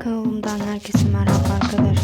Kanalımdan herkese merhaba arkadaşlar.